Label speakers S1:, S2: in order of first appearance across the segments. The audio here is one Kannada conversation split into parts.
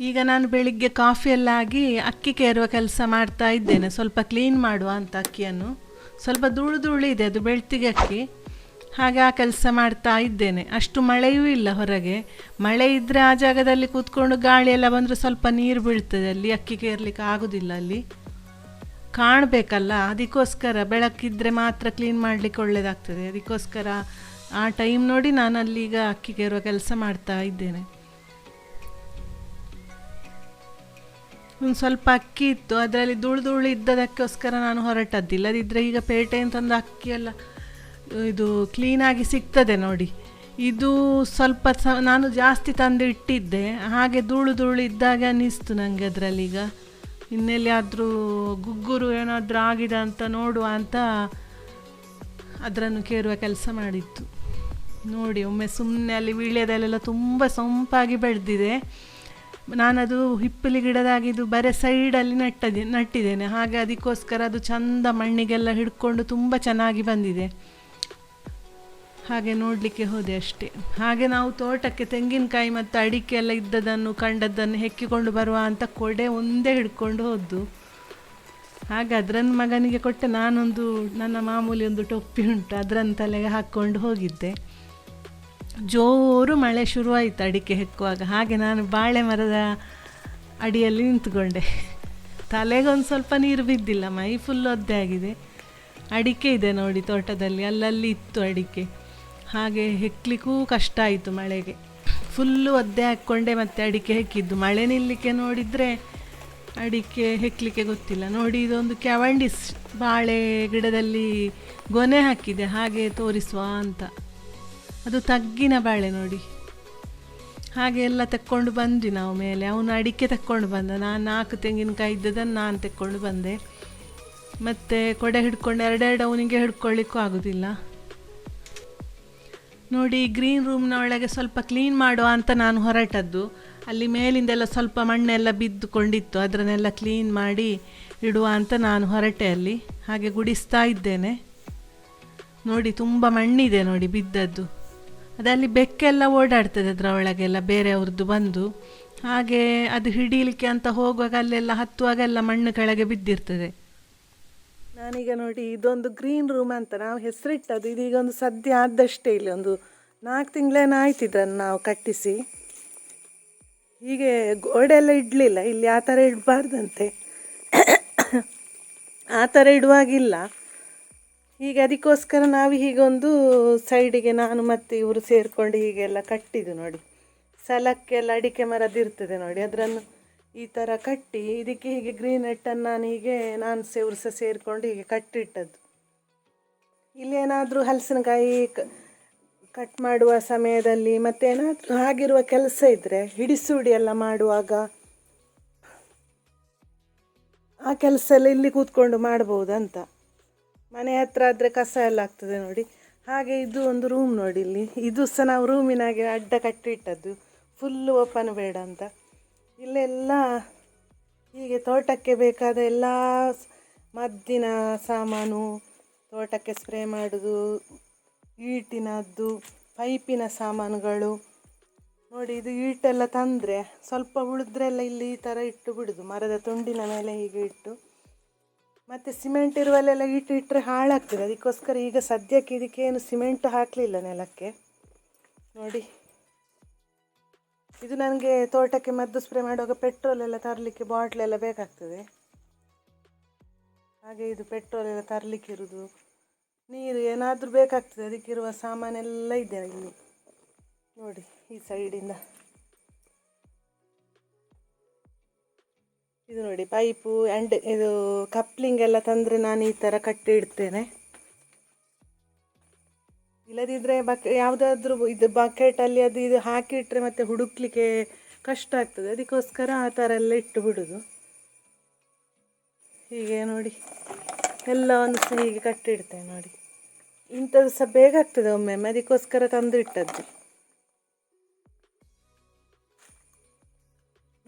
S1: ಈಗ ನಾನು ಬೆಳಿಗ್ಗೆ ಕಾಫಿ ಎಲ್ಲ ಆಗಿ ಅಕ್ಕಿ ಕೇರುವ ಕೆಲಸ ಮಾಡ್ತಾ ಇದ್ದೇನೆ. ಸ್ವಲ್ಪ ಕ್ಲೀನ್ ಮಾಡುವ ಅಂತ ಅಕ್ಕಿಯನ್ನು. ಸ್ವಲ್ಪ ಧೂಳು ಧೂಳು ಇದೆ, ಅದು ಬೆಳ್ತಿಗೆ ಅಕ್ಕಿ. ಹಾಗೆ ಆ ಕೆಲಸ ಮಾಡ್ತಾ ಇದ್ದೇನೆ. ಅಷ್ಟು ಮಳೆಯೂ ಇಲ್ಲ ಹೊರಗೆ. ಮಳೆ ಇದ್ದರೆ ಆ ಜಾಗದಲ್ಲಿ ಕೂತ್ಕೊಂಡು ಗಾಳಿ ಎಲ್ಲ ಬಂದರೆ ಸ್ವಲ್ಪ ನೀರು ಬೀಳ್ತದೆ. ಅಲ್ಲಿ ಅಕ್ಕಿ ಕೇರ್ಲಿಕ್ಕೆ ಆಗೋದಿಲ್ಲ ಅಲ್ಲಿ. ಕಾಣಬೇಕಲ್ಲ, ಅದಕ್ಕೋಸ್ಕರ ಬೆಳಕಿದ್ರೆ ಮಾತ್ರ ಕ್ಲೀನ್ ಮಾಡಲಿಕ್ಕೆ ಒಳ್ಳೆಯದಾಗ್ತದೆ ಅದಕ್ಕೋಸ್ಕರ ಆ ಟೈಮ್ ನೋಡಿ ನಾನು ಅಲ್ಲಿಗ ಅಕ್ಕಿ ಕೇರುವ ಕೆಲಸ ಮಾಡ್ತಾ ಇದ್ದೇನೆ. ಒಂದು ಸ್ವಲ್ಪ ಅಕ್ಕಿ ಇತ್ತು, ಅದರಲ್ಲಿ ಧೂಳು ಧೂಳು ಇದ್ದದಕ್ಕೋಸ್ಕರ ನಾನು ಹೊರಟದ್ದು. ಇಲ್ಲದಿದ್ದರೆ ಈಗ ಪೇಟೆ ತಂದು ಅಕ್ಕಿ ಎಲ್ಲ, ಇದು ಕ್ಲೀನಾಗಿ ಸಿಗ್ತದೆ ನೋಡಿ. ಇದು ಸ್ವಲ್ಪ ಸ, ನಾನು ಜಾಸ್ತಿ ತಂದು ಇಟ್ಟಿದ್ದೆ. ಹಾಗೆ ಧೂಳು ಧೂಳು ಇದ್ದಾಗ ಅನ್ನಿಸ್ತು ನನಗೆ ಅದರಲ್ಲಿ ಈಗ. ಇನ್ನೆಲ್ಲಿಯಾದರೂ ಗುಗ್ಗುರು ಏನಾದರೂ ಆಗಿದೆ ಅಂತ ನೋಡುವ ಅಂತ ಅದರನ್ನು ಕೇರುವ ಕೆಲಸ ಮಾಡಿತ್ತು ನೋಡಿ, ಒಮ್ಮೆ ಸುಮ್ಮನೆ ಅಲ್ಲಿ ವೀಳ್ಯದಲ್ಲೆಲ್ಲ ತುಂಬ ಸೊಂಪಾಗಿ ಬೆಳೆದಿದೆ. ನಾನದು ಹಿಪ್ಪಲಿ ಗಿಡದಾಗಿದ್ದು ಬರೀ ಸೈಡಲ್ಲಿ ನೆಟ್ಟದೆ, ನಟ್ಟಿದ್ದೇನೆ. ಹಾಗೆ ಅದಕ್ಕೋಸ್ಕರ ಅದು ಚಂದ ಮಣ್ಣಿಗೆಲ್ಲ ಹಿಡ್ಕೊಂಡು ತುಂಬ ಚೆನ್ನಾಗಿ ಬಂದಿದೆ. ಹಾಗೆ ನೋಡಲಿಕ್ಕೆ ಹೋದೆ ಅಷ್ಟೇ. ಹಾಗೆ ನಾವು ತೋಟಕ್ಕೆ ತೆಂಗಿನಕಾಯಿ ಮತ್ತು ಅಡಿಕೆ ಎಲ್ಲ ಇದ್ದದನ್ನು ಕಂಡದ್ದನ್ನು ಹೆಕ್ಕಿಕೊಂಡು ಬರುವ ಅಂತ ಕೊಡೆ ಒಂದೇ ಹಿಡ್ಕೊಂಡು ಹೋದ್ದು. ಹಾಗೆ ಅದರನ್ನು ಮಗನಿಗೆ ಕೊಟ್ಟೆ ನಾನೊಂದು, ನನ್ನ ಮಾಮೂಲಿ ಒಂದು ಟೊಪ್ಪಿ ಉಂಟು. ಅದರನ್ನು ತಲೆಗೆ ಹಾಕ್ಕೊಂಡು ಹೋಗಿದ್ದೆ. ಜೋರು ಮಳೆ ಶುರುವಾಯಿತು ಅಡಿಕೆ ಹೆಕ್ಕುವಾಗ. ಹಾಗೆ ನಾನು ಬಾಳೆ ಮರದ ಅಡಿಯಲ್ಲಿ ನಿಂತುಕೊಂಡೆ. ತಲೆಗೊಂದು ಸ್ವಲ್ಪ ನೀರು ಬಿದ್ದಿಲ್ಲ, ಮೈ ಫುಲ್ ಒದ್ದೆ ಆಗಿದೆ. ಅಡಿಕೆ ಇದೆ ನೋಡಿ ತೋಟದಲ್ಲಿ, ಅಲ್ಲಲ್ಲಿ ಇತ್ತು ಅಡಿಕೆ. ಹಾಗೆ ಹೆಕ್ಲಿಕ್ಕೂ ಕಷ್ಟ ಆಯಿತು ಮಳೆಗೆ. ಫುಲ್ಲು ಒದ್ದೆ ಹಾಕ್ಕೊಂಡೆ ಮತ್ತೆ ಅಡಿಕೆ ಹೆಕ್ಕಿದ್ದು. ಮಳೆ ನಿಲ್ಲಿಕ್ಕೆ ನೋಡಿದರೆ ಅಡಿಕೆ ಹೆಕ್ಕಲಿಕ್ಕೆ ಗೊತ್ತಿಲ್ಲ. ನೋಡಿ ಇದೊಂದು ಕ್ಯಾವಂಡಿಸ್ ಬಾಳೆ ಗಿಡದಲ್ಲಿ ಗೊನೆ ಹಾಕಿದೆ. ಹಾಗೆ ತೋರಿಸುವ ಅಂತ. ಅದು ತಗ್ಗಿನ ಬಾಳೆ ನೋಡಿ. ಹಾಗೆ ಎಲ್ಲ ತಕ್ಕೊಂಡು ಬಂದ್ವಿ ನಾವು ಮೇಲೆ. ಅವನು ಅಡಿಕೆ ತಕ್ಕೊಂಡು ಬಂದ. ನಾನು ನಾಲ್ಕು ತೆಂಗಿನಕಾಯಿ ಇದ್ದದನ್ನು ನಾನು ತಕ್ಕೊಂಡು ಬಂದೆ. ಮತ್ತು ಕೊಡೆ ಹಿಡ್ಕೊಂಡು ಎರಡೆರಡು ಅವನಿಗೆ ಹಿಡ್ಕೊಳ್ಳಿಕ್ಕೂ ಆಗೋದಿಲ್ಲ. ನೋಡಿ ಗ್ರೀನ್ ರೂಮ್ನ ಒಳಗೆ ಸ್ವಲ್ಪ ಕ್ಲೀನ್ ಮಾಡುವ ಅಂತ ನಾನು ಹೊರಟದ್ದು. ಅಲ್ಲಿ ಮೇಲಿಂದೆಲ್ಲ ಸ್ವಲ್ಪ ಮಣ್ಣೆಲ್ಲ ಬಿದ್ದುಕೊಂಡಿತ್ತು. ಅದನ್ನೆಲ್ಲ ಕ್ಲೀನ್ ಮಾಡಿ ಇಡುವ ಅಂತ ನಾನು ಹೊರಟೆ ಅಲ್ಲಿ. ಹಾಗೆ ಗುಡಿಸ್ತಾ ಇದ್ದೇನೆ. ನೋಡಿ, ತುಂಬ ಮಣ್ಣಿದೆ ನೋಡಿ ಬಿದ್ದದ್ದು. ಅದಲ್ಲಿ ಬೆಕ್ಕೆಲ್ಲ ಓಡಾಡ್ತದೆ ಅದರ ಒಳಗೆಲ್ಲ ಬೇರೆಯವ್ರದ್ದು ಬಂದು. ಹಾಗೆ ಅದು ಹಿಡೀಲಿಕ್ಕೆ ಅಂತ ಹೋಗುವಾಗ ಅಲ್ಲೆಲ್ಲ ಹತ್ತುವಾಗೆಲ್ಲ ಮಣ್ಣು ಕೆಳಗೆ ಬಿದ್ದಿರ್ತದೆ. ನಾನೀಗ ನೋಡಿ, ಇದೊಂದು ಗ್ರೀನ್ ರೂಮ್ ಅಂತ ನಾವು ಹೆಸರಿಟ್ಟದ್ದು. ಇದೀಗ ಒಂದು ಸದ್ಯ ಆದಷ್ಟೇ ಇಲ್ಲಿ ಒಂದು ನಾಲ್ಕು ತಿಂಗಳೇನೋ ಆಯ್ತು ಇದನ್ನು ನಾವು ಕಟ್ಟಿಸಿ. ಹೀಗೆ ಗೋಡೆ ಎಲ್ಲ ಇಡಲಿಲ್ಲ. ಇಲ್ಲಿ ಆ ಥರ ಇಡಬಾರ್ದಂತೆ. ಆ ಥರ ಇಡುವಾಗಿಲ್ಲ. ಹೀಗೆ ಅದಕ್ಕೋಸ್ಕರ ನಾವು ಹೀಗೊಂದು ಸೈಡಿಗೆ ನಾನು ಮತ್ತು ಇವರು ಸೇರಿಕೊಂಡು ಹೀಗೆಲ್ಲ ಕಟ್ಟಿದ್ದು ನೋಡಿ. ಸಲಕ್ಕೆಲ್ಲ ಅಡಿಕೆ ಮರದಿರ್ತದೆ ನೋಡಿ, ಅದರನ್ನು ಈ ಥರ ಕಟ್ಟಿ ಇದಕ್ಕೆ ಹೀಗೆ ಗ್ರೀನ್ ನೆಟ್ಟನ್ನು ನಾನು ಹೀಗೆ ನಾನು ಇವರು ಸಹ ಸೇರಿಕೊಂಡು ಹೀಗೆ ಕಟ್ಟಿಟ್ಟದ್ದು. ಇಲ್ಲೇನಾದರೂ ಹಲಸಿನಕಾಯಿ ಕಟ್ ಮಾಡುವ ಸಮಯದಲ್ಲಿ ಮತ್ತೇನಾದರೂ ಆಗಿರುವ ಕೆಲಸ ಇದ್ದರೆ ಹಿಡಿಸುಡಿ ಎಲ್ಲ ಮಾಡುವಾಗ ಆ ಕೆಲಸ ಎಲ್ಲ ಇಲ್ಲಿ ಕೂತ್ಕೊಂಡು ಮಾಡ್ಬೋದು ಅಂತ ಮನೆ ಹತ್ರ ಆದರೆ ಕಸ ಎಲ್ಲ ಆಗ್ತದೆ ನೋಡಿ. ಹಾಗೆ ಇದು ಒಂದು ರೂಮ್ ನೋಡಿ ಇಲ್ಲಿ. ಇದು ಸಹ ನಾವು ರೂಮಿನಾಗೆ ಅಡ್ಡ ಕಟ್ಟಿಟ್ಟದ್ದು. ಫುಲ್ಲು ಓಪನ್ ಬೇಡ ಅಂತ. ಇಲ್ಲೆಲ್ಲ ಹೀಗೆ ತೋಟಕ್ಕೆ ಬೇಕಾದ ಎಲ್ಲ ಮದ್ದಿನ ಸಾಮಾನು, ತೋಟಕ್ಕೆ ಸ್ಪ್ರೇ ಮಾಡೋದು, ಈಟಿನದ್ದು, ಪೈಪಿನ ಸಾಮಾನುಗಳು. ನೋಡಿ ಇದು ಈಟೆಲ್ಲ ತಂದರೆ ಸ್ವಲ್ಪ ಉಳಿದ್ರೆಲ್ಲ ಇಲ್ಲಿ ಈ ಥರ ಇಟ್ಟು ಬಿಡೋದು. ಮರದ ತುಂಡಿನ ಮೇಲೆ ಹೀಗೆ ಇಟ್ಟು. ಮತ್ತು ಸಿಮೆಂಟ್ ಇರುವಲ್ಲೆಲ್ಲ ಇಟ್ಟು ಇಟ್ಟರೆ ಹಾಳಾಗ್ತದೆ. ಅದಕ್ಕೋಸ್ಕರ ಈಗ ಸದ್ಯಕ್ಕೆ ಇದಕ್ಕೇನು ಸಿಮೆಂಟ್ ಹಾಕಲಿಲ್ಲ ನೆಲಕ್ಕೆ. ನೋಡಿ. ಇದು ನನಗೆ ತೋಟಕ್ಕೆ ಮದ್ದು ಸ್ಪ್ರೇ ಮಾಡುವಾಗ ಪೆಟ್ರೋಲ್ ಎಲ್ಲ ತರಲಿಕ್ಕೆ ಬಾಟ್ಲೆಲ್ಲ ಬೇಕಾಗ್ತದೆ. ಹಾಗೆ ಇದು ಪೆಟ್ರೋಲ್ ಎಲ್ಲ ತರಲಿಕ್ಕೆ ಇರೋದು. ನೀರು ಏನಾದರೂ ಬೇಕಾಗ್ತದೆ. ಅದಕ್ಕಿರುವ ಸಾಮಾನೆಲ್ಲ ಇದೆ ಇಲ್ಲಿ. ನೋಡಿ, ಈ ಸೈಡಿಂದ ಇದು ನೋಡಿ ಪೈಪು ಆ್ಯಂಡ್ ಇದು ಕಪ್ಲಿಂಗ್ ಎಲ್ಲ ತಂದರೆ ನಾನು ಈ ಥರ ಕಟ್ಟಿ ಇಡ್ತೇನೆ. ಇಲ್ಲದಿದ್ದರೆ ಬಕ್, ಯಾವುದಾದ್ರೂ ಇದು ಬಕೆಟಲ್ಲಿ ಅದು ಇದು ಹಾಕಿಟ್ಟರೆ ಮತ್ತೆ ಹುಡುಕ್ಲಿಕ್ಕೆ ಕಷ್ಟ ಆಗ್ತದೆ. ಅದಕ್ಕೋಸ್ಕರ ಆ ಥರ ಎಲ್ಲ ಇಟ್ಟು ಬಿಡೋದು. ಹೀಗೆ ನೋಡಿ. ಎಲ್ಲವನ್ನು ಸಹ ಹೀಗೆ ಕಟ್ಟಿಡ್ತೇನೆ ನೋಡಿ. ಇಂಥದ್ದು ಸಹ ಬೇಗ ಆಗ್ತದೆ ಒಮ್ಮೊಮ್ಮೆ. ಅದಕ್ಕೋಸ್ಕರ ತಂದು ಇಟ್ಟದ್ದು.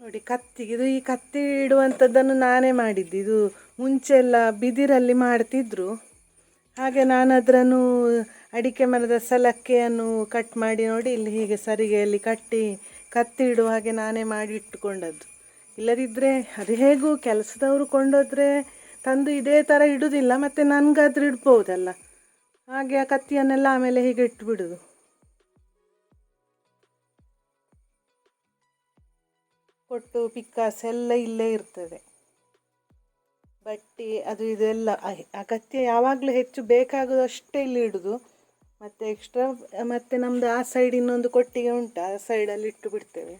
S1: ನೋಡಿ, ಕತ್ತಿಗೆ, ಇದು ಈ ಕತ್ತಿ ಇಡುವಂಥದ್ದನ್ನು ನಾನೇ ಮಾಡಿದ್ದು. ಇದು ಮುಂಚೆ ಎಲ್ಲ ಬಿದಿರಲ್ಲಿ ಮಾಡ್ತಿದ್ರು. ಹಾಗೆ ನಾನು ಅದರನ್ನು ಅಡಿಕೆ ಮರದ ಸಲಕ್ಕೆಯನ್ನು ಕಟ್ ಮಾಡಿ ನೋಡಿ, ಇಲ್ಲಿ ಹೀಗೆ ಸರಿಗೆಯಲ್ಲಿ ಕಟ್ಟಿ ಕತ್ತಿ ಇಡುವ ಹಾಗೆ ನಾನೇ ಮಾಡಿ ಇಟ್ಟುಕೊಂಡದ್ದು. ಇಲ್ಲದಿದ್ದರೆ ಅದು ಹೇಗೂ ಕೆಲಸದವರು ಕೊಂಡೋದ್ರೆ ತಂದು ಇದೇ ಥರ ಇಡುವುದಿಲ್ಲ ಮತ್ತು ನನಗಾದ್ರೂ ಇಡ್ಬೋದಲ್ಲ. ಹಾಗೆ ಆ ಕತ್ತಿಯನ್ನೆಲ್ಲ ಆಮೇಲೆ ಹೀಗೆ ಇಟ್ಬಿಡುದು. ಕೊಟ್ಟು ಪಿಕ್ಕಾಸ್ ಎಲ್ಲ ಇಲ್ಲೇ ಇರ್ತದೆ. ಬಟ್ಟೆ ಅದು ಇದೆಲ್ಲ ಅಗತ್ಯ ಯಾವಾಗಲೂ ಹೆಚ್ಚು ಬೇಕಾಗೋದು ಅಷ್ಟೇ ಇಲ್ಲಿ ಇಡೋದು. ಮತ್ತು ಎಕ್ಸ್ಟ್ರಾ ಮತ್ತು ನಮ್ಮದು ಆ ಸೈಡ್ ಇನ್ನೊಂದು ಕೊಟ್ಟಿಗೆ ಉಂಟು, ಆ ಸೈಡಲ್ಲಿ ಇಟ್ಟು ಬಿಡ್ತೇವೆ.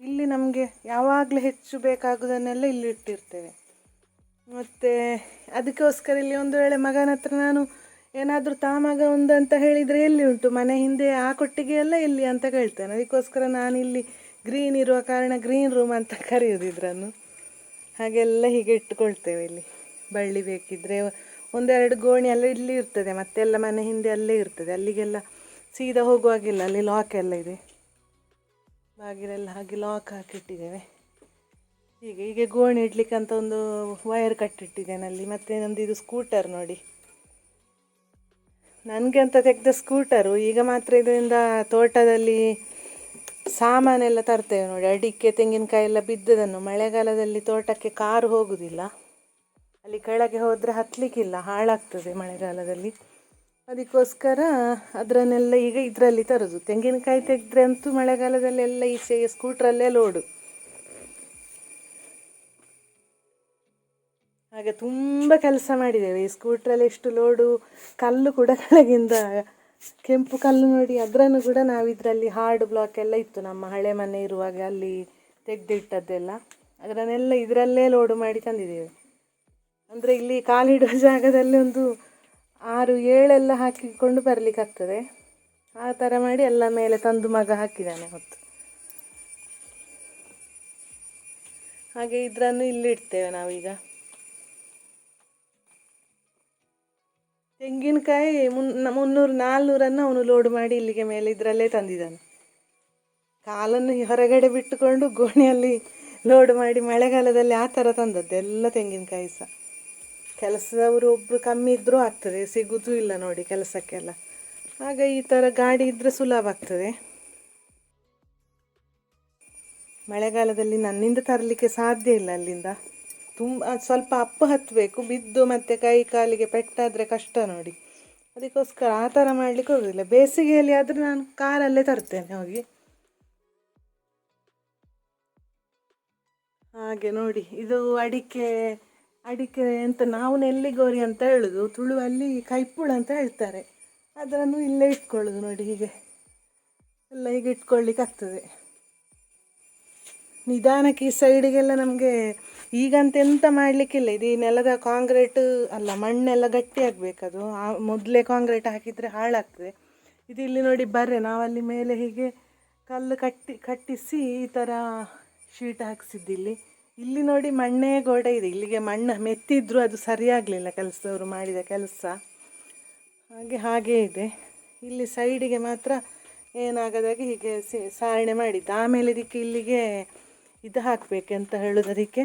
S1: ಇಲ್ಲಿ ನಮಗೆ ಯಾವಾಗಲೂ ಹೆಚ್ಚು ಬೇಕಾಗೋದನ್ನೆಲ್ಲ ಇಲ್ಲಿ ಇಟ್ಟಿರ್ತೇವೆ. ಮತ್ತು ಅದಕ್ಕೋಸ್ಕರ ಇಲ್ಲಿ ಒಂದು ವೇಳೆ ಮಗನ ಹತ್ರ ನಾನು ಏನಾದರೂ ತಾ ಮಗ ಒಂದು ಅಂತ ಹೇಳಿದರೆ ಎಲ್ಲಿ ಉಂಟು? ಮನೆ ಹಿಂದೆ ಆ ಕೊಟ್ಟಿಗೆ ಎಲ್ಲ ಎಲ್ಲಿ ಅಂತ ಕೇಳ್ತೇನೆ. ಅದಕ್ಕೋಸ್ಕರ ನಾನು ಇಲ್ಲಿ ಗ್ರೀನ್ ಇರುವ ಕಾರಣ ಗ್ರೀನ್ ರೂಮ್ ಅಂತ ಕರೆಯೋದು ಇದನ್ನು ಹಾಗೆಲ್ಲ ಹೀಗೆ ಇಟ್ಟುಕೊಳ್ತೇವೆ ಇಲ್ಲಿ. ಬಳ್ಳಿ ಬೇಕಿದ್ದರೆ ಒಂದೆರಡು ಗೋಣಿ ಎಲ್ಲ ಇಲ್ಲಿ ಇರ್ತದೆ ಮತ್ತೆಲ್ಲ ಮನೆ ಹಿಂದೆ ಅಲ್ಲೇ ಇರ್ತದೆ. ಅಲ್ಲಿಗೆಲ್ಲ ಸೀದಾ ಹೋಗುವಾಗಿಲ್ಲ ಅಲ್ಲಿ ಲಾಕ್ ಎಲ್ಲ ಇದೆ. ಬಾಗಿಲೆಲ್ಲ ಹಾಗೆ ಲಾಕ್ ಹಾಕಿಟ್ಟಿದ್ದೇವೆ ಹೀಗೆ ಹೀಗೆ ಗೋಣಿ ಇಡ್ಲಿಕ್ಕೆ ಅಂತ ಒಂದು ವೈರ್ ಕಟ್ಟಿಟ್ಟಿದ್ದೇನೆ ಅಲ್ಲಿ. ಮತ್ತೆ ನಂದು ಇದು ಸ್ಕೂಟರ್ ನೋಡಿ. ನನಗೆ ಅಂತ ತೆಗೆದ ಸ್ಕೂಟರು ಈಗ ಮಾತ್ರ ಇದರಿಂದ ತೋಟದಲ್ಲಿ ಸಾಮಾನೆಲ್ಲ ತರ್ತೇವೆ ನೋಡಿ. ಅಡಿಕೆ ತೆಂಗಿನಕಾಯಿ ಎಲ್ಲ ಬಿದ್ದದನ್ನು ಮಳೆಗಾಲದಲ್ಲಿ ತೋಟಕ್ಕೆ ಕಾರು ಹೋಗುವುದಿಲ್ಲ ಅಲ್ಲಿ ಕೆಳಗೆ ಹೋದರೆ ಹತ್ತಲಿಕ್ಕಿಲ್ಲ ಹಾಳಾಗ್ತದೆ ಮಳೆಗಾಲದಲ್ಲಿ. ಅದಕ್ಕೋಸ್ಕರ ಅದರನ್ನೆಲ್ಲ ಈಗ ಇದರಲ್ಲಿ ತರೋದು. ತೆಂಗಿನಕಾಯಿ ತೆಗೆದ್ರೆ ಅಂತೂ ಮಳೆಗಾಲದಲ್ಲಿ ಎಲ್ಲ ಈಚೆಗೆ ಸ್ಕೂಟ್ರಲ್ಲೇ ಲೋಡು ಹಾಗೆ ತುಂಬ ಕೆಲಸ ಮಾಡಿದ್ದೇವೆ. ಈ ಸ್ಕೂಟ್ರಲ್ಲಿ ಎಷ್ಟು ಲೋಡು ಕಲ್ಲು ಕೂಡ ಕೆಳಗಿಂದ ಕೆಂಪು ಕಲ್ಲು ನೋಡಿ ಅದರನ್ನು ಕೂಡ ನಾವು ಇದರಲ್ಲಿ ಹಾರ್ಡ್ ಬ್ಲಾಕ್ ಎಲ್ಲ ಇತ್ತು. ನಮ್ಮ ಹಳೆ ಮನೆ ಇರುವಾಗ ಅಲ್ಲಿ ತೆಗೆದಿಟ್ಟದ್ದೆಲ್ಲ. ಅದನ್ನೆಲ್ಲ ಇದರಲ್ಲೇ ಲೋಡ್ ಮಾಡಿ ತಂದಿದ್ದೇವೆ. ಅಂದರೆ ಇಲ್ಲಿ ಕಾಲಿಡುವ ಜಾಗದಲ್ಲಿ ಒಂದು ಆರು, ಏಳೆಲ್ಲ ಹಾಕಿಕೊಂಡು ಬರಲಿಕ್ಕಾಗ್ತದೆ. ಆ ಥರ ಮಾಡಿ ಎಲ್ಲ ಮೇಲೆ ತಂದು ಮಗ ಹಾಕಿದ್ದಾನೆ ಹೊತ್ತು. ಹಾಗೆ ಇದರನ್ನು ಇಲ್ಲಿ ಇಡ್ತೇವೆ ನಾವೀಗ. ತೆಂಗಿನಕಾಯಿ ಮುನ್ ಮುನ್ನೂರು, ನಾಲ್ನೂರನ್ನು ಅವನು ಲೋಡ್ ಮಾಡಿ ಇಲ್ಲಿಗೆ ಮೇಲೆ ಇದರಲ್ಲೇ ತಂದಿದ್ದಾನೆ. ಕಾಲನ್ನು ಹೊರಗಡೆ ಬಿಟ್ಟುಕೊಂಡು ಗೋಣಿಯಲ್ಲಿ ಲೋಡ್ ಮಾಡಿ ಮಳೆಗಾಲದಲ್ಲಿ ಆ ಥರ ತಂದದ್ದು, ಎಲ್ಲ ತೆಂಗಿನಕಾಯಿ ಸಹ. ಕೆಲಸದವರು ಒಬ್ಬರು ಕಮ್ಮಿ ಇದ್ದರೂ ಆಗ್ತದೆ, ಸಿಗೋದು ಇಲ್ಲ ನೋಡಿ ಕೆಲಸಕ್ಕೆಲ್ಲ. ಆಗ ಈ ಥರ ಗಾಡಿ ಇದ್ದರೆ ಸುಲಭ ಆಗ್ತದೆ. ಮಳೆಗಾಲದಲ್ಲಿ ನನ್ನಿಂದ ತರಲಿಕ್ಕೆ ಸಾಧ್ಯ ಇಲ್ಲ ಅಲ್ಲಿಂದ. ತುಂಬ ಸ್ವಲ್ಪ ಅಪ್ಪು ಹತ್ತಬೇಕು ಬಿದ್ದು ಮತ್ತು ಕೈ ಕಾಲಿಗೆ ಪೆಟ್ಟಾದರೆ ಕಷ್ಟ ನೋಡಿ. ಅದಕ್ಕೋಸ್ಕರ ಆ ಥರ ಮಾಡಲಿಕ್ಕೆ ಹೋಗೋದಿಲ್ಲ. ಬೇಸಿಗೆಯಲ್ಲಿ ಆದರೆ ನಾನು ಕಾರಲ್ಲೇ ತರ್ತೇನೆ ಹೋಗಿ. ಹಾಗೆ ನೋಡಿ, ಇದು ಅಡಿಕೆ ಅಡಿಕೆ ಅಂತ ನಾವು ನೆಲ್ಲಿಗೋರಿ ಅಂತ ಹೇಳೋದು ತುಳುವಲ್ಲಿ ಕೈಪುಳ ಅಂತ ಹೇಳ್ತಾರೆ. ಅದನ್ನು ಇಲ್ಲೇ ಇಟ್ಕೊಳ್ಳೋದು ನೋಡಿ ಹೀಗೆ. ಎಲ್ಲ ಹೀಗೆ ಇಟ್ಕೊಳ್ಳಿಕ್ಕೆ ಆಗ್ತದೆ. ನಿಧಾನಕ್ಕೆ ಈ ಸೈಡಿಗೆಲ್ಲ ನಮಗೆ ಈಗಂತ ಎಂತ ಮಾಡಲಿಕ್ಕಿಲ್ಲ. ಇದು ಈ ನೆಲದ ಕಾಂಕ್ರೀಟ್ ಅಲ್ಲ, ಮಣ್ಣೆಲ್ಲ ಗಟ್ಟಿ ಆಗಬೇಕದು ಮೊದಲೇ ಕಾಂಕ್ರೀಟ್ ಹಾಕಿದರೆ ಹಾಳಾಗ್ತದೆ. ಇದು ಇಲ್ಲಿ ನೋಡಿ ಬರ್ರೆ, ನಾವಲ್ಲಿ ಮೇಲೆ ಹೀಗೆ ಕಲ್ಲು ಕಟ್ಟಿ, ಕಟ್ಟಿಸಿ ಈ ಥರ ಶೀಟ್ ಹಾಕಿಸಿದ್ದು ಇಲ್ಲಿ. ಇಲ್ಲಿ ನೋಡಿ ಮಣ್ಣೇ ಗೋಡೆ ಇದೆ. ಇಲ್ಲಿಗೆ ಮಣ್ಣು ಮೆತ್ತಿದ್ರು ಅದು ಸರಿಯಾಗಲಿಲ್ಲ ಕೆಲಸದವರು ಮಾಡಿದ ಕೆಲಸ. ಹಾಗೆ, ಹಾಗೇ ಇದೆ. ಇಲ್ಲಿ ಸೈಡಿಗೆ ಮಾತ್ರ ಏನಾಗದಾಗೆ ಹೀಗೆ ಸಾರಣೆ ಮಾಡಿದ್ದು. ಆಮೇಲೆ ಇದಕ್ಕೆ ಇಲ್ಲಿಗೆ ಇದು ಹಾಕಬೇಕು ಅಂತ ಅದಕ್ಕೆ.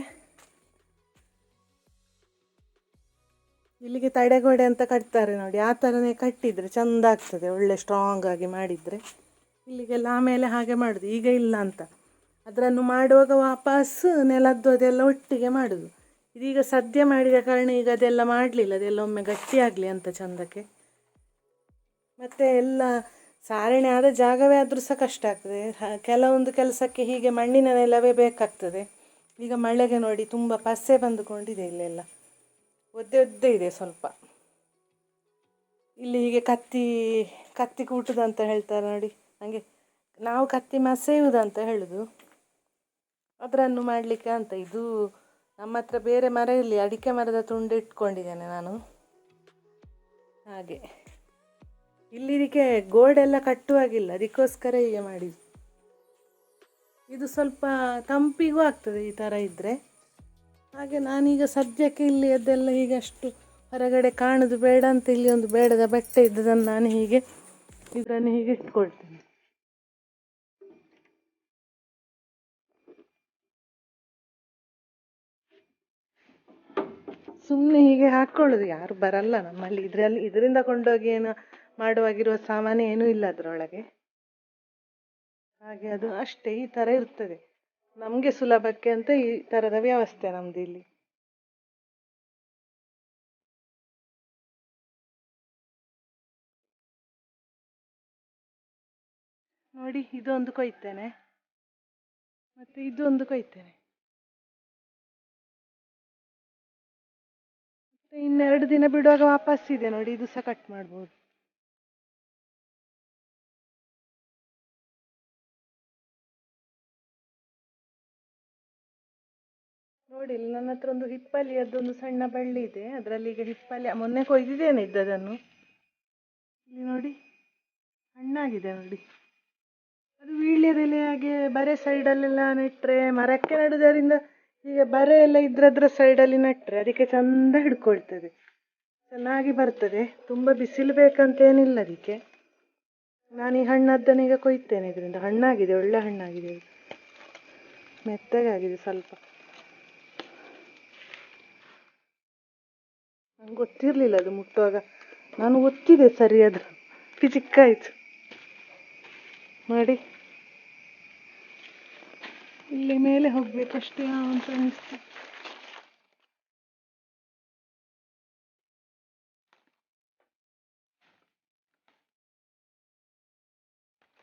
S1: ಇಲ್ಲಿಗೆ ತಡೆಗೋಡೆ ಅಂತ ಕಟ್ತಾರೆ ನೋಡಿ, ಆ ಥರನೇ ಕಟ್ಟಿದರೆ ಚೆಂದ ಆಗ್ತದೆ, ಒಳ್ಳೆ ಸ್ಟ್ರಾಂಗ್ ಆಗಿ ಮಾಡಿದರೆ. ಇಲ್ಲಿಗೆಲ್ಲ ಆಮೇಲೆ ಹಾಗೆ ಮಾಡೋದು, ಈಗ ಇಲ್ಲ ಅಂತ. ಅದನ್ನು ಮಾಡುವಾಗ ವಾಪಸ್ ನೆಲದ್ದು ಅದೆಲ್ಲ ಒಟ್ಟಿಗೆ ಮಾಡೋದು. ಇದೀಗ ಸದ್ಯ ಮಾಡಿದ ಕಾರಣ ಈಗ ಅದೆಲ್ಲ ಮಾಡಲಿಲ್ಲ, ಅದೆಲ್ಲ ಒಮ್ಮೆ ಗಟ್ಟಿ ಆಗಲಿ ಅಂತ ಚಂದಕ್ಕೆ. ಮತ್ತು ಎಲ್ಲ ಸಾರಣೆ ಆದ ಜಾಗವೇ ಆದರೂ ಸಹ ಕಷ್ಟ ಆಗ್ತದೆ. ಕೆಲವೊಂದು ಕೆಲಸಕ್ಕೆ ಹೀಗೆ ಮಣ್ಣಿನ ನೆಲವೇ ಬೇಕಾಗ್ತದೆ. ಈಗ ಮಳೆಗೆ ನೋಡಿ ತುಂಬ ಪಸೆ ಬಂದುಕೊಂಡಿದೆ ಇಲ್ಲೆಲ್ಲ. ಒದ್ದೆ ಒದ್ದೆ ಇದೆ ಸ್ವಲ್ಪ. ಇಲ್ಲಿ ಹೀಗೆ ಕತ್ತಿ ಕತ್ತಿ ಕೂಟದಂತ ಹೇಳ್ತಾರೆ ನೋಡಿ. ಹಾಗೆ ನಾವು ಕತ್ತಿ ಮಸೆಯುವುದಂತ ಅಂತ ಅದರನ್ನು ಮಾಡಲಿಕ್ಕೆ ಅಂತ ಇದು ನಮ್ಮ ಹತ್ರ ಬೇರೆ ಮರ ಇಲ್ಲಿ, ಅಡಿಕೆ ಮರದ ತುಂಡು ಇಟ್ಕೊಂಡಿದ್ದೇನೆ ನಾನು. ಹಾಗೆ. ಇಲ್ಲಿ ಇದಕ್ಕೆ ಗೋಡೆಲ್ಲ ಕಟ್ಟುವಾಗಿಲ್ಲ ಅದಕ್ಕೋಸ್ಕರ ಹೀಗೆ ಮಾಡಿದ್ದು. ಇದು ಸ್ವಲ್ಪ ತಂಪಿಗೂ ಆಗ್ತದೆ ಈ ಥರ ಇದ್ದರೆ ಹಾಗೆ ನಾನೀಗ ಸದ್ಯಕ್ಕೆ ಇಲ್ಲಿ ಅದೆಲ್ಲ ಈಗ ಅಷ್ಟು ಹೊರಗಡೆ ಕಾಣೋದು ಬೇಡ ಅಂತ ಇಲ್ಲಿ ಒಂದು ಬೇಡದ ಬಟ್ಟೆ ಇದ್ದದನ್ನು ನಾನು ಹೀಗೆ, ಇದನ್ನು ಹೀಗೆ ಇಟ್ಕೊಳ್ತೇನೆ. ಸುಮ್ಮನೆ ಹೀಗೆ ಹಾಕ್ಕೊಳ್ಳೋದು, ಯಾರು ಬರಲ್ಲ ನಮ್ಮಲ್ಲಿ. ಇದರಲ್ಲಿ, ಇದರಿಂದ ಕೊಂಡೋಗಿ ಏನು ಮಾಡುವಾಗಿರುವ ಸಾಮಾನು ಏನೂ ಇಲ್ಲ ಅದರೊಳಗೆ. ಹಾಗೆ ಅದು ಅಷ್ಟೇ, ಈ ಥರ ಇರ್ತದೆ. ನಮಗೆ ಸುಲಭಕ್ಕೆ ಅಂತ ಈ ಥರದ ವ್ಯವಸ್ಥೆ ನಮ್ದು ಇಲ್ಲಿ. ನೋಡಿ, ಇದೊಂದು ಕೊಯ್ತೇನೆ. ಮತ್ತೆ ಇದೊಂದು ಕೊಯ್ತೇನೆ. ಇನ್ನೆರಡು ದಿನ ಬಿಡುವಾಗ ವಾಪಸ್ ಇದೆ ನೋಡಿ, ಇದು ಸಹ ಕಟ್ ಮಾಡ್ಬೋದು. ಇಲ್ಲಿ ನನ್ನ ಹತ್ರ ಒಂದು ಹಿಪ್ಪಲಿಯದ್ದೊಂದು ಸಣ್ಣ ಬಳ್ಳಿ ಇದೆ. ಅದರಲ್ಲಿ ಈಗ ಹಿಪ್ಪಲಿ ಮೊನ್ನೆ ಕೊಯ್ದಿದ್ದೇನೆ ಇದ್ದದನ್ನು. ಇಲ್ಲಿ ನೋಡಿ, ಹಣ್ಣಾಗಿದೆ ನೋಡಿ. ಅದು ವೀಳ್ಯದೆಲೆ ಹಾಗೆ ಬರೆ ಸೈಡಲ್ಲೆಲ್ಲ ನೆಟ್ಟರೆ ಮರಕ್ಕೆ ನೆಡುದರಿಂದ ಈಗ ಬರೆ ಎಲ್ಲ ಇದ್ರದ್ರ ಸೈಡಲ್ಲಿ ನೆಟ್ಟರೆ ಅದಕ್ಕೆ ಚಂದ ಹಿಡ್ಕೊಳ್ತದೆ. ಚೆನ್ನಾಗಿ ಬರ್ತದೆ. ತುಂಬ ಬಿಸಿಲು ಬೇಕಂತ ಏನಿಲ್ಲ ಅದಕ್ಕೆ. ನಾನು ಈ ಹಣ್ಣದ್ದನ್ನು ಈಗ ಕೊಯ್ತೇನೆ ಇದರಿಂದ. ಹಣ್ಣಾಗಿದೆ, ಒಳ್ಳೆ ಹಣ್ಣಾಗಿದೆ. ಮೆತ್ತಗಾಗಿದೆ ಸ್ವಲ್ಪ. ನಂಗೆ ಗೊತ್ತಿರಲಿಲ್ಲ ಅದು ಮುಟ್ಟುವಾಗ. ನಾನು ಒತ್ತಿದೆ ಸರಿ ಅದು ಚಿಕ್ಕಾಯ್ತು ಮಾಡಿ. ಇಲ್ಲಿ ಮೇಲೆ ಹೋಗ್ಬೇಕಷ್ಟೇ ಅಂತ ಅನಿಸ್ತು.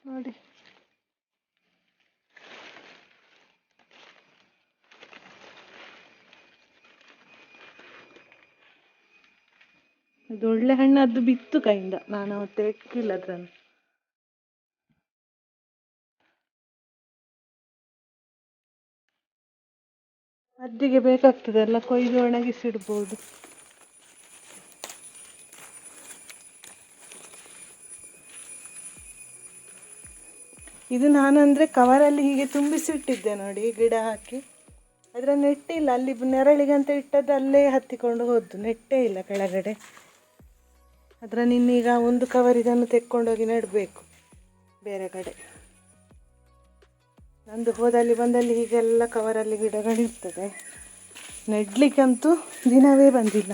S1: ನೋಡಿ ಅದು ಒಳ್ಳೆ ಹಣ್ಣು ಅದು ಬಿತ್ತು ಕೈಯಿಂದ. ನಾನು ಅವತ್ತು ಇಕ್ಕಿಲ್ಲ ಅದನ್ನು ಮದ್ದಿಗೆ ಬೇಕಾಗ್ತದಲ್ಲ ಕೊಯ್ದು ಒಣಗಿಸಿಡ್ಬೋದು. ಇದು ನಾನಂದ್ರೆ ಕವರಲ್ಲಿ ಹೀಗೆ ತುಂಬಿಸಿಟ್ಟಿದ್ದೆ ನೋಡಿ, ಗಿಡ ಹಾಕಿ. ಅದರ ನೆಟ್ಟಿಲ್ಲ, ಅಲ್ಲಿ ನೆರಳಿಗಂತ ಇಟ್ಟದ್ದು ಅಲ್ಲೇ ಹತ್ತಿಕೊಂಡು ಹೋದ್ದು, ನೆಟ್ಟೇ ಇಲ್ಲ ಕೆಳಗಡೆ. ಅದರ ನಿನ್ನೀಗ ಒಂದು ಕವರ್ ಇದನ್ನು ತೆಕ್ಕೊಂಡೋಗಿ ನೆಡಬೇಕು. ಬೇರೆ ಕಡೆ. ನಂದು ಹೋದಲ್ಲಿ ಬಂದಲ್ಲಿ ಹೀಗೆಲ್ಲ ಕವರಲ್ಲಿ ಗಿಡಗಳಿರ್ತದೆ. ನೆಡ್ಲಿಕ್ಕಂತೂ ದಿನವೇ ಬಂದಿಲ್ಲ.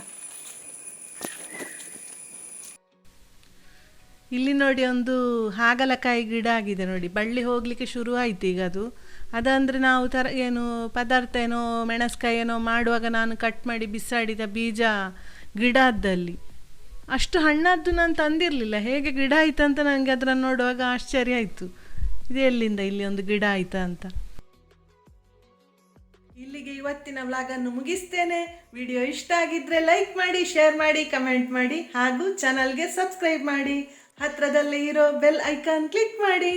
S1: ಇಲ್ಲಿ ನೋಡಿ ಒಂದು ಹಾಗಲಕಾಯಿ ಗಿಡ ಆಗಿದೆ ನೋಡಿ. ಬಳ್ಳಿ ಹೋಗಲಿಕ್ಕೆ ಶುರು ಆಯ್ತು ಈಗ ಅದು. ಅದಂದರೆ ನಾವು ತರ ಏನು ಪದಾರ್ಥ ಏನೋ ಮೆಣಸ್ಕಾಯಿ ಏನೋ ಮಾಡುವಾಗ ನಾನು ಕಟ್ ಮಾಡಿ ಬಿಸಾಡಿದ ಬೀಜ ಗಿಡ ಅದ್ದಲ್ಲಿ ಅಷ್ಟು ಹಣ್ಣಾದ್ದು ನಾನು ತಂದಿರಲಿಲ್ಲ. ಹೇಗೆ ಗಿಡ ಆಯ್ತು ಅಂತ ನನಗೆ ಅದನ್ನು ನೋಡುವಾಗ ಆಶ್ಚರ್ಯ ಆಯಿತು. ಇದು ಎಲ್ಲಿಂದ ಇಲ್ಲಿ ಒಂದು ಗಿಡ ಆಯ್ತಾ ಅಂತ. ಇಲ್ಲಿಗೆ ಇವತ್ತಿನ ವ್ಲಾಗನ್ನು ಮುಗಿಸ್ತೇನೆ. ವಿಡಿಯೋ ಇಷ್ಟ ಆಗಿದ್ರೆ ಲೈಕ್ ಮಾಡಿ ಶೇರ್ ಮಾಡಿ ಕಮೆಂಟ್ ಮಾಡಿ ಹಾಗೂ ಚಾನಲ್ಗೆ ಸಬ್ಸ್ಕ್ರೈಬ್ ಮಾಡಿ. ಹತ್ರದಲ್ಲೇ ಇರೋ ಬೆಲ್ ಐಕಾನ್ ಕ್ಲಿಕ್ ಮಾಡಿ.